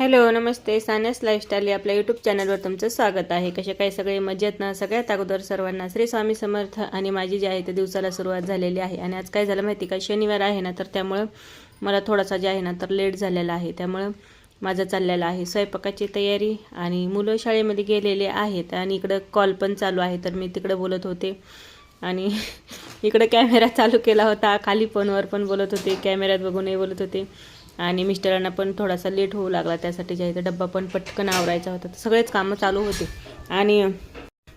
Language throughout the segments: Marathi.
हॅलो नमस्ते. सानस लाईफस्टाईल या आपल्या यूट्यूब चॅनलवर तुमचं स्वागत आहे. कसे काही सगळे? मजेत ना? सगळ्यात अगोदर सर्वांना श्री स्वामी समर्थ आणि माझी जी आहे ते दिवसाला सुरुवात झालेली आहे. आणि आज काय झालं माहिती का? शनिवार आहे ना तर त्यामुळं मला थोडासा जे आहे ना तर लेट झालेला आहे. त्यामुळं माझं चाललेलं आहे. स्वयंपाकाची तयारी आणि मुलं शाळेमध्ये गेलेले आहेत आणि इकडं कॉल पण चालू आहे तर मी तिकडं बोलत होते. आणि इकडं कॅमेरा चालू केला होता. खाली फोनवर पण बोलत होते. कॅमेऱ्यात बघूनही बोलत होते. आणि मिस्टरांना पण थोडासा लेट होऊ लागला त्यासाठी ज्या आहे डब्बा पण पटकन आवरायचा होता तर सगळेच कामं चालू होते. आणि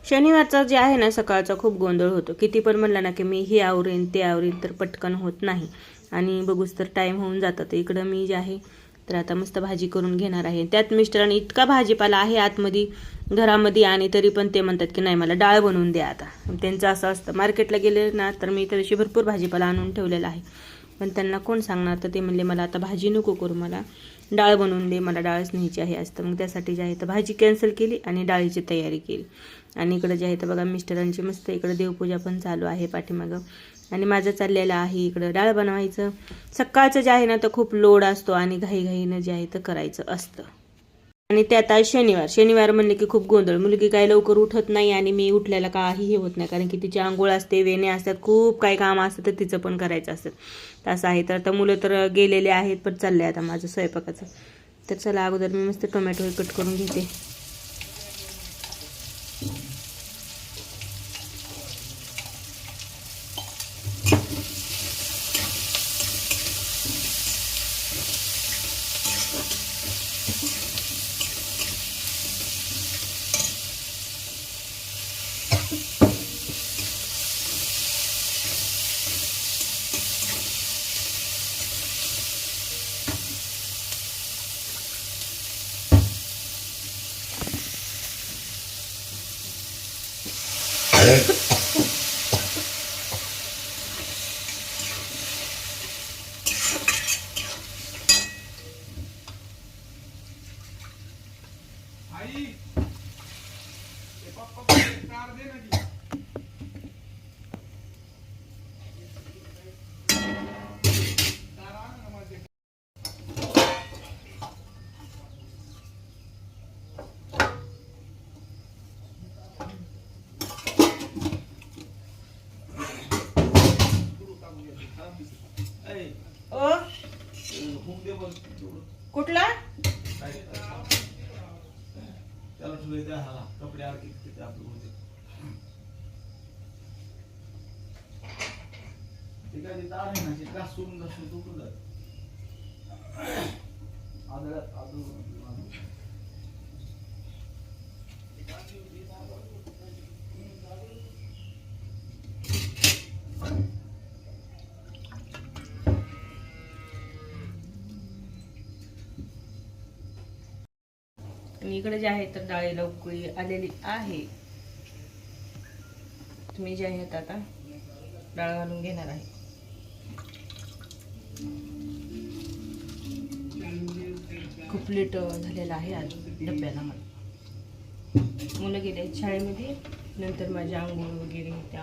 शनिवारचा जे आहे ना सकाळचा खूप गोंधळ होतो. किती पण म्हणलं ना की मी हे आवरेन ते आवरेन तर पटकन होत नाही. आणि बघूच तर टाईम होऊन जातं. तर इकडं मी जे आहे तर आता मस्त भाजी करून घेणार आहे. त्यात मिस्टरांनी इतका भाजीपाला आहे आतमध्ये घरामध्ये आणि तरी पण ते म्हणतात की नाही मला डाळ बनवून द्या आता. त्यांचं असं असतं. मार्केटला गेले ना तर मी त्या दिवशी भरपूर भाजीपाला आणून ठेवलेला आहे. पण त्यांना कोण सांगणार? तर ते म्हणले मला आता भाजी नको करू मला डाळ बनवून दे मला डाळच न्यायची आहे आज. तर मग त्यासाठी जे आहे तर भाजी कॅन्सल केली आणि डाळीची तयारी केली. आणि इकडं जे आहे तर बघा मिस्टरांची मस्त इकडं देवपूजा पण चालू आहे पाठीमागं. आणि माझं चाललेलं आहे इकडं डाळ बनवायचं. सकाळचं जे आहे ना तर खूप लोड असतो आणि घाईघाईनं जे आहे तर करायचं असतं. आणि त्यात आज शनिवार. शनिवार म्हणले की खूप गोंधळ. मुलगी काय लवकर उठत नाही आणि मी उठल्याला काही हे होत नाही. कारण की तिची आंघोळ असते वेणे असतात खूप काही काम असतं तर तिचं पण करायचं असतं. असं आहे. तर आता मुलं तर गेलेले आहेत पण चालले आता माझं स्वयंपाकाचं. तर चला अगोदर मी मस्त टोमॅटो कट करून घेते. Okay. कुठला? त्याला ठेवले त्या हाला कपडे आरती तिथे आपलं होते ते काय तिथं आहे ना ते सोडून घासून तुटून जात आदळात आदळ आणि इकडे जे आहे तर डाळीला उकळी आलेली आहे. तुम्ही जे आहेत आता डाळ घालून घेणार आहे. खूप लेट झालेला आहे आज डब्याला मला. मुलं गेले शाळेमध्ये नंतर माझ्या आंघोळ वगैरे त्या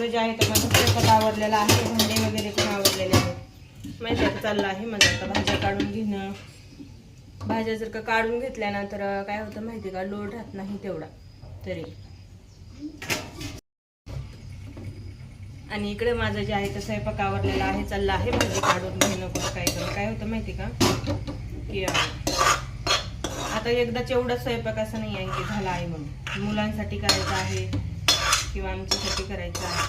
इकडे जे आहे तर माझं स्वयंपाक आवडलेला आहे भांडे वगैरे पण आवडलेले आहेत. माहिती आहे चाललं आहे माझं आता भाज्या काढून घेणं. भाज्या जर का काढून घेतल्या ना तर काय होतं माहिती का? लोड राहत नाही तेवढा तरी. आणि इकडे माझं जे आहे तर स्वयंपाक आवरलेला आहे चाललं आहे भाजी काढून घेणं कुठं काय करणं काय होतं माहिती का? की आता एकदाच एवढा स्वयंपाक असं नाही आहे की झाला आहे म्हणून. मुलांसाठी करायचं आहे किंवा आमच्यासाठी करायचं आहे.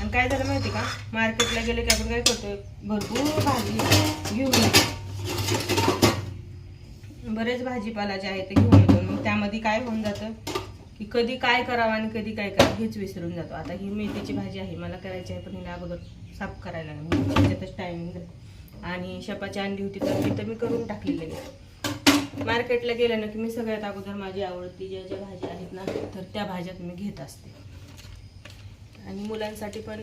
आणि काय झालं माहिती का? मार्केटला गेले की आपण काय करतो भरपूर भाजी घेऊन येतो. बरेच भाजीपाला जे आहे ते घेऊन येतो. मग त्यामध्ये काय होऊन जातं? की कधी काय करावं आणि कधी काय करावं हेच विसरून जातो. आता ही मेथीची भाजी आहे. मला करायची आहे पण हिला अगोदर साफ करायला लागेल त्याच्यातच टायमिंग आणि शपाची अंडी होती तर ती तर मी करून टाकलेली आहे मार्केटला गेलं ना की मी सगळ्यात अगोदर माझी आवडती ज्या ज्या भाज्या आहेत ना तर त्या भाज्यात मी घेत असते. आणि मुलांसाठी पण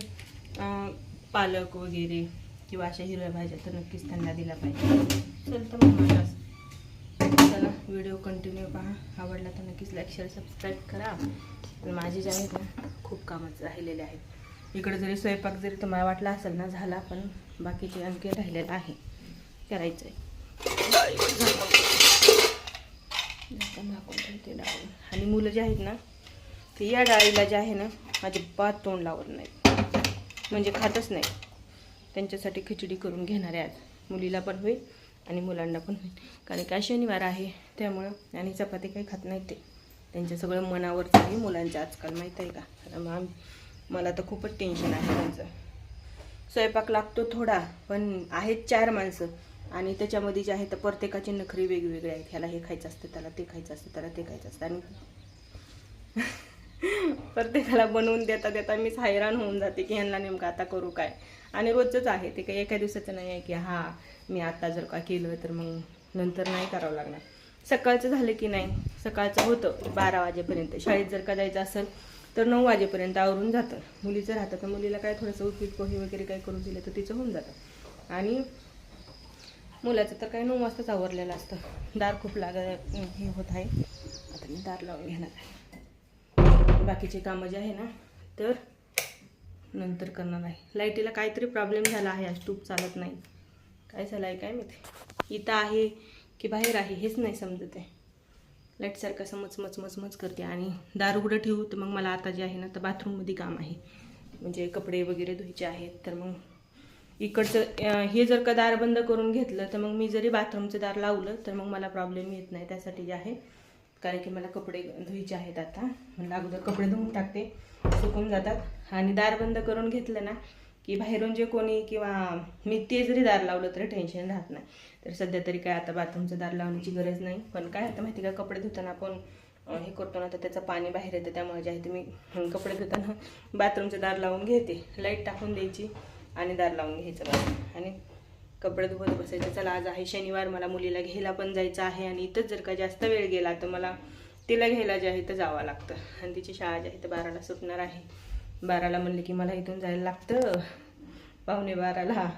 पालक वगैरे किंवा अशा हिरव्या भाज्या तर नक्कीच त्यांना दिला पाहिजे. चल तर मग माझा चला व्हिडिओ कंटिन्यू पहा. आवडला तर नक्कीच लाईक शेअर सबस्क्राईब करा. पण माझे जे आहेत ना खूप कामच राहिलेले आहेत. इकडे जरी स्वयंपाक जरी तुम्हाला वाटला असेल ना झाला पण बाकीचे आणखी राहिलेलं आहे. करायचं आहे झाकण झाकून ठेवते डाळ. आणि मुलं जे आहेत ना ते या डाळीला जे आहे ना अजिबात तोंड लावत नाही म्हणजे खातच नाही त्यांच्यासाठी खिचडी करून घेणारे आज मुलीला पण होईल आणि मुलांना पण होईल. कारण काय शनिवार आहे त्यामुळं आणि चपाती काही खात नाहीत ते. त्यांच्या सगळं मनावरचं आहे मुलांच्या आजकाल माहीत आहे का? कारण मग आम- मला तर खूपच टेन्शन आहे त्यांचं. स्वयंपाक लागतो थोडा पण आहेत चार माणसं. आणि त्याच्यामध्ये जे आहे तर प्रत्येकाची नखरी वेगवेगळी आहेत. ह्याला हे खायचं असतं त्याला ते खायचं असतं त्याला ते खायचं असतं. आणि प्रत्येकाला बनवून देता देता मीच हैराण होऊन जाते की ह्यांना नेमकं आता करू काय. आणि रोजच आहे ते काही एका दिवसाचं नाही आहे की हा मी आता जर का केलं तर मग नंतर नाही करावं लागणार. सकाळचं झालं की नाही सकाळचं होतं बारा वाजेपर्यंत. शाळेत जर का जायचं असेल तर नऊ वाजेपर्यंत आवरून जातं. मुलीचं राहतं तर मुलीला काय थोडंसं उपीट पोहे वगैरे काय करून दिलं तर तिचं होऊन जातं. आणि मुलाचं तर काही नऊ वाजताच आवरलेलं असतं. दार खूप लाग हे होत आहे. आता मी दार लावून घेणार आहे. बाकीचे कामं जे आहे ना तर नंतर करणार आहे. लाईटीला काहीतरी प्रॉब्लेम झाला आहे आज ट्यूब चालत नाही. काय झालं आहे काय माहिती? इथं आहे की बाहेर आहे हेच नाही समजत आहे. लाईटसारखं असं मच मच मच मच करते आणि दार उघडं ठेवू तर मग मला आता जे आहे ना तर बाथरूममध्ये काम आहे. म्हणजे कपडे वगैरे धुवायचे आहेत तर मग इकडचं हे जर का दार बंद करून घेतलं तर मग मी जरी बाथरूमचं दार लावलं तर मग मला प्रॉब्लेम येत नाही. त्यासाठी जे आहे कारण की मला कपडे धुवायचे आहेत आता. म्हणलं अगोदर कपडे धुवून टाकते. सुकून जातात. आणि दार बंद करून घेतलं ना की बाहेरून जे कोणी किंवा मी ते जरी दार लावलं तरी टेन्शन राहत नाही. तर सध्या तरी काय आता बाथरूमचं दार लावण्याची गरज नाही. पण काय आता माहिती का कपडे धुताना आपण हे करतो ना तर त्याचं पाणी बाहेर येतं. त्यामुळे जे आहे ते मी कपडे धुताना बाथरूमचं दार लावून घेते. लाइट टाकून द्यायची. आणि दार लावून घ्यायचं बस आणि कपडे धुवत बसायचं. चला आज आहे शनिवार मला मुलीला घ्यायला पण जायचं आहे आणि इथंच जर का जास्त वेळ गेला तर मला तिला घ्यायला जे आहे तर जावं लागतं. आणि तिची शाळा जी आहे तर बाराला सुटणार आहे. बाराला म्हणले की मला इथून जायला लागतं. पाहुणे बाराला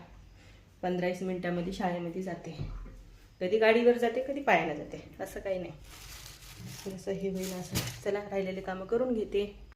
पंधरा वीस मिनटामध्ये शाळेमध्ये जाते. कधी गाडीवर जाते कधी पायानं जाते. असं काही नाही. असं हे होईल असं. चला राहिलेले कामं करून घेते.